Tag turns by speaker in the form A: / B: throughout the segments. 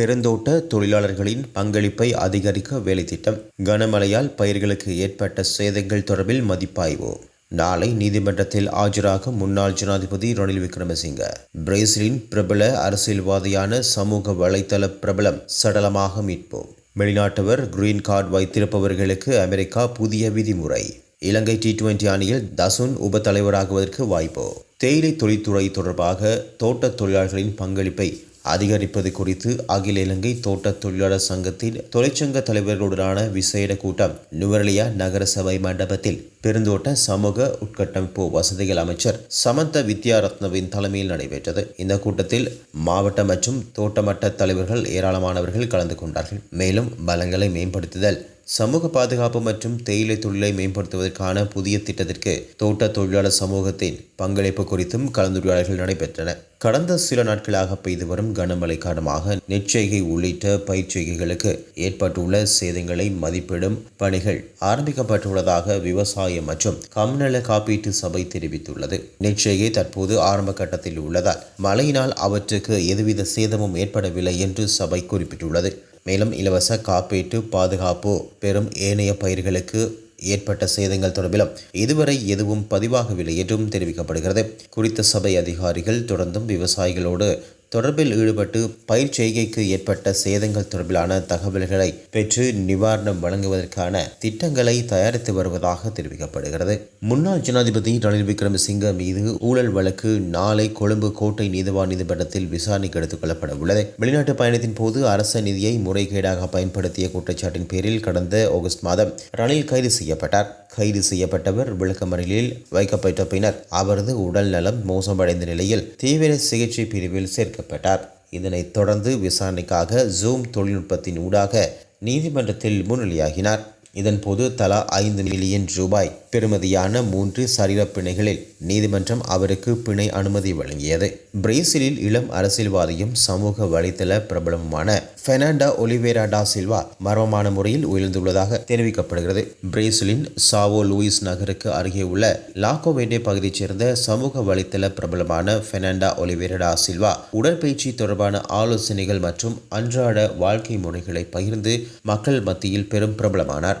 A: பெருந்தோட்ட தொழிலாளர்களின் பங்களிப்பை அதிகரிக்க வேலைத்திட்டம். கனமழையால் பயிர்களுக்கு ஏற்பட்ட சேதங்கள் தொடர்பில் மதிப்பாய்வு. நாளை நீதிமன்றத்தில் ஆஜராகும் முன்னாள் ஜனாதிபதி ரணில் விக்ரமசிங்க. பிரேசிலின் பிரபல அரசியல்வாதியான சமூக வலைத்தள பிரபலம் சடலமாக மீட்பு. வெளிநாட்டவர் கிரீன் கார்டு வைத்திருப்பவர்களுக்கு அமெரிக்கா புதிய விதிமுறை. இலங்கை டி டுவெண்டி அணியில் தசுன் உப தலைவராகுவதற்கு வாய்ப்பு. தேயிலை தொழில்துறை தொடர்பாக தோட்டத் தொழிலாளர்களின் பங்களிப்பை அதிகரிப்பது குறித்து அகில இலங்கை தோட்ட தொழிலாளர் சங்கத்தின் தொழிற்சங்க தலைவர்களுடனான விசேட கூட்டம் நுவரலியா நகரசபை மண்டபத்தில் பெருந்தோட்ட சமூக உட்கட்டமைப்பு வசதிகள் அமைச்சர் சமந்த வித்யாரத்னவின் தலைமையில் நடைபெற்றது. இந்த கூட்டத்தில் மாவட்ட மற்றும் தோட்டமட்ட தலைவர்கள் ஏராளமானவர்கள் கலந்து கொண்டார்கள். மேலும் பலங்களை மேம்படுத்துதல் சமூக பாதுகாப்பு மற்றும் தேயிலை தொழிலை மேம்படுத்துவதற்கான புதிய திட்டத்திற்கு தோட்ட தொழிலாளர் சமூகத்தின் பங்களிப்பு குறித்தும் கலந்துரையாடல்கள் நடைபெற்றன. கடந்த சில நாட்களாக பெய்து வரும் கனமழை காரணமாக நெற்செய்கை உள்ளிட்ட பயிர்ச்செய்கைகளுக்கு ஏற்பட்டுள்ள சேதங்களை மதிப்பிடும் பணிகள் ஆரம்பிக்கப்பட்டுள்ளதாக விவசாய மற்றும் கம்நல காப்பீட்டு சபை தெரிவித்துள்ளது. நெற்செய்கை தற்போது ஆரம்ப கட்டத்தில் உள்ளதால் மழையினால் அவற்றுக்கு எதுவித சேதமும் ஏற்படவில்லை என்று சபை குறிப்பிட்டுள்ளது. மேலும் இலவச காப்பீட்டு பாதுகாப்பு பெறும் ஏனைய பயிர்களுக்கு ஏற்பட்ட சேதங்கள் தொடர்பிலும் இதுவரை எதுவும் பதிவாகவில்லை என்றும் தெரிவிக்கப்படுகிறது. குறித்த சபை அதிகாரிகள் தொடர்ந்தும் விவசாயிகளோடு தொடர்பில் ஈடுபட்டு பயிர் செய்கைக்கு ஏற்பட்ட சேதங்கள் தொடர்பிலான தகவல்களை பெற்று நிவாரணம் வழங்குவதற்கான திட்டங்களை தயாரித்து வருவதாக தெரிவிக்கப்படுகிறது. முன்னாள் ஜனாதிபதி ரணில் விக்ரமசிங்க மீது ஊழல் வழக்கு நாளை கொழும்பு கோட்டை நீதவா நீதிமன்றத்தில் விசாரணைக்கு எடுத்துக் கொள்ளப்பட உள்ளது வெளிநாட்டு பயணத்தின் போது அரச நிதியை முறைகேடாக பயன்படுத்திய குற்றச்சாட்டின் பேரில் கடந்த ஆகஸ்ட் மாதம் ரணில் கைது செய்யப்பட்டார். கைது செய்யப்பட்டவர் விளக்கமறியலில் வைக்கப்பட்ட பின்னர் அவரது உடல் நலம் மோசமடைந்த நிலையில் தீவிர சிகிச்சை பிரிவில் சேர்க்க சேர்க்கப்பட்டார் இதனைத் தொடர்ந்து விசாரணைக்காக ஜூம் தொழில்நுட்பத்தின் ஊடாக நீதிமன்றத்தில் முன்னிலையாகினார். இதன்போது தலா ஐந்து மில்லியன் ரூபாய் பெறுமதியான மூன்று சரீர பிணைகளில் நீதிமன்றம் அவருக்கு பிணை அனுமதி வழங்கியது. பிரேசிலில் இளம் அரசியல்வாதியும் சமூக வலைதள பிரபலமுமான பெர்னாண்டா ஒலிவேரா டா சில்வா மர்மமான முறையில் உயர்ந்துள்ளதாக தெரிவிக்கப்படுகிறது. பிரேசிலின் சாவோ லூயிஸ் நகருக்கு அருகே உள்ள லாக்கோவேண்டே பகுதியைச் சேர்ந்த சமூக வலைதள பிரபலமான பெர்னாண்டா ஒலிவேரா டா சில்வா உடற்பயிற்சி தொடர்பான ஆலோசனைகள் மற்றும் அன்றாட வாழ்க்கை முறைகளை பகிர்ந்து மக்கள் மத்தியில் பெரும் பிரபலமானார்.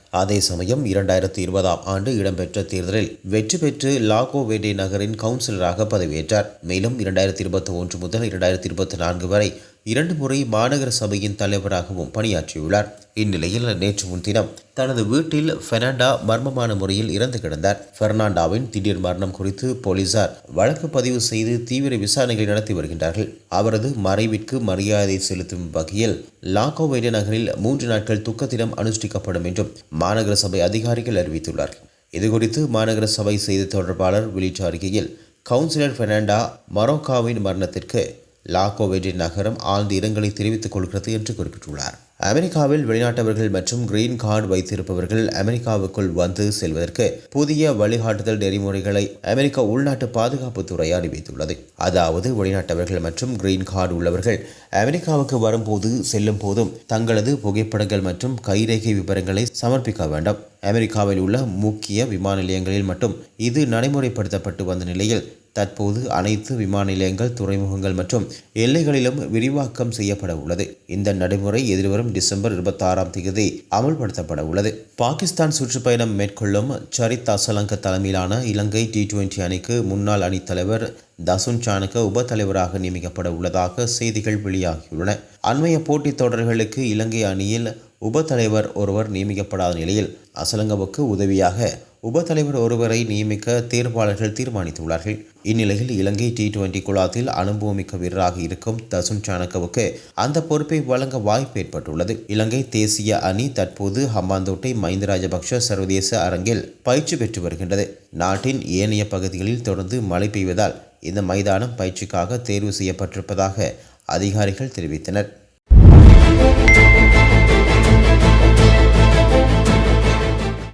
A: அதே சமயம் இரண்டாயிரத்தி இருபதாம் ஆண்டு இடம்பெற்ற தேர்தலில் வெற்றி பெற்று லாகோவேடே நகரின் கவுன்சிலராக பதவியேற்றார். மேலும் இரண்டாயிரத்தி இருபத்தி ஒன்று முதல் இரண்டாயிரத்தி இருபத்தி நான்கு வரை இரண்டு முறை மாநகர சபையின் தலைவராகவும் பணியாற்றியுள்ளார். இந்நிலையில் நேற்று முன்தினம் தனது வீட்டில் பெர்னாண்டா மர்மமான முறையில் இறந்து கிடந்தார். பெர்னாண்டாவின் திடீர் மரணம் குறித்து போலீசார் வழக்கு பதிவு செய்து தீவிர விசாரணைகளை நடத்தி வருகின்றார்கள். அவரது மறைவிற்கு மரியாதை செலுத்தும் வகையில் லாகோவேடே நகரில் மூன்று நாட்கள் துக்கத்திடம் அனுஷ்டிக்கப்படும் என்றும் மாநகர சபை அதிகாரிகள் அறிவித்துள்ளார்கள் இதுகுறித்து மாநகர சபை செய்தி தொடர்பாளர் வெளியிட்ட அறிக்கையில் கவுன்சிலர் பெர்னாண்டா மரோக்காவின் மரணத்திற்கு லாகோவேஜின் நகரம் ஆழ்ந்த இரங்கலை தெரிவித்துக் கொள்கிறது என்று குறிப்பிட்டுள்ளார். அமெரிக்காவில் வெளிநாட்டவர்கள் மற்றும் கிரீன் கார்டு வைத்திருப்பவர்கள் அமெரிக்காவுக்குள் வந்து செல்வதற்கு புதிய வழிகாட்டுதல் நெறிமுறைகளை அமெரிக்க உள்நாட்டு பாதுகாப்புத்துறை அறிவித்துள்ளது. அதாவது வெளிநாட்டவர்கள் மற்றும் கிரீன் கார்டு உள்ளவர்கள் அமெரிக்காவுக்கு வரும்போது செல்லும் போதும் தங்களது புகைப்படங்கள் மற்றும் கைரேகை விவரங்களை சமர்ப்பிக்க வேண்டும். அமெரிக்காவில் உள்ள முக்கிய விமான நிலையங்களில் மட்டும் இது நடைமுறைப்படுத்தப்பட்டு வந்த நிலையில் தற்போது அனைத்து விமான நிலையங்கள் துறைமுகங்கள் மற்றும் எல்லைகளிலும் விரிவாக்கம் செய்யப்பட உள்ளது. இந்த நடைமுறை எதிர்வரும் டிசம்பர் இருபத்தாறாம் தேதி அமல்படுத்தப்பட உள்ளது. பாகிஸ்தான் சுற்றுப்பயணம் மேற்கொள்ளும் சரித் அசலங்க தலைமையிலான இலங்கை டி டுவெண்டி அணிக்கு முன்னாள் அணித் தலைவர் தசுன் சாணக்க உப தலைவராக நியமிக்கப்பட உள்ளதாக செய்திகள் வெளியாகியுள்ளன. அண்மைய போட்டித் தொடர்களுக்கு இலங்கை அணியில் உப தலைவர் ஒருவர் நியமிக்கப்படாத நிலையில் அசலங்கவுக்கு உதவியாக உப தலைவர் ஒருவரை நியமிக்க தேர்வாளர்கள் தீர்மானித்துள்ளார்கள். இந்நிலையில் இலங்கை டி டுவெண்டி குழாத்தில் அனுபவமிக்க வீரராக இருக்கும் தசுன் சாணக்கவுக்கு அந்த பொறுப்பை வழங்க வாய்ப்பு ஏற்பட்டுள்ளது. இலங்கை தேசிய அணி தற்போது ஹம்பாந்தோட்டை மஹிந்த ராஜபக்ஷ சர்வதேச அரங்கில் பயிற்சி பெற்று வருகின்றது. நாட்டின் ஏனைய பகுதிகளில் தொடர்ந்து மழை பெய்வதால் இந்த மைதானம் பயிற்சிக்காக தேர்வு செய்யப்பட்டிருப்பதாக அதிகாரிகள் தெரிவித்தனர்.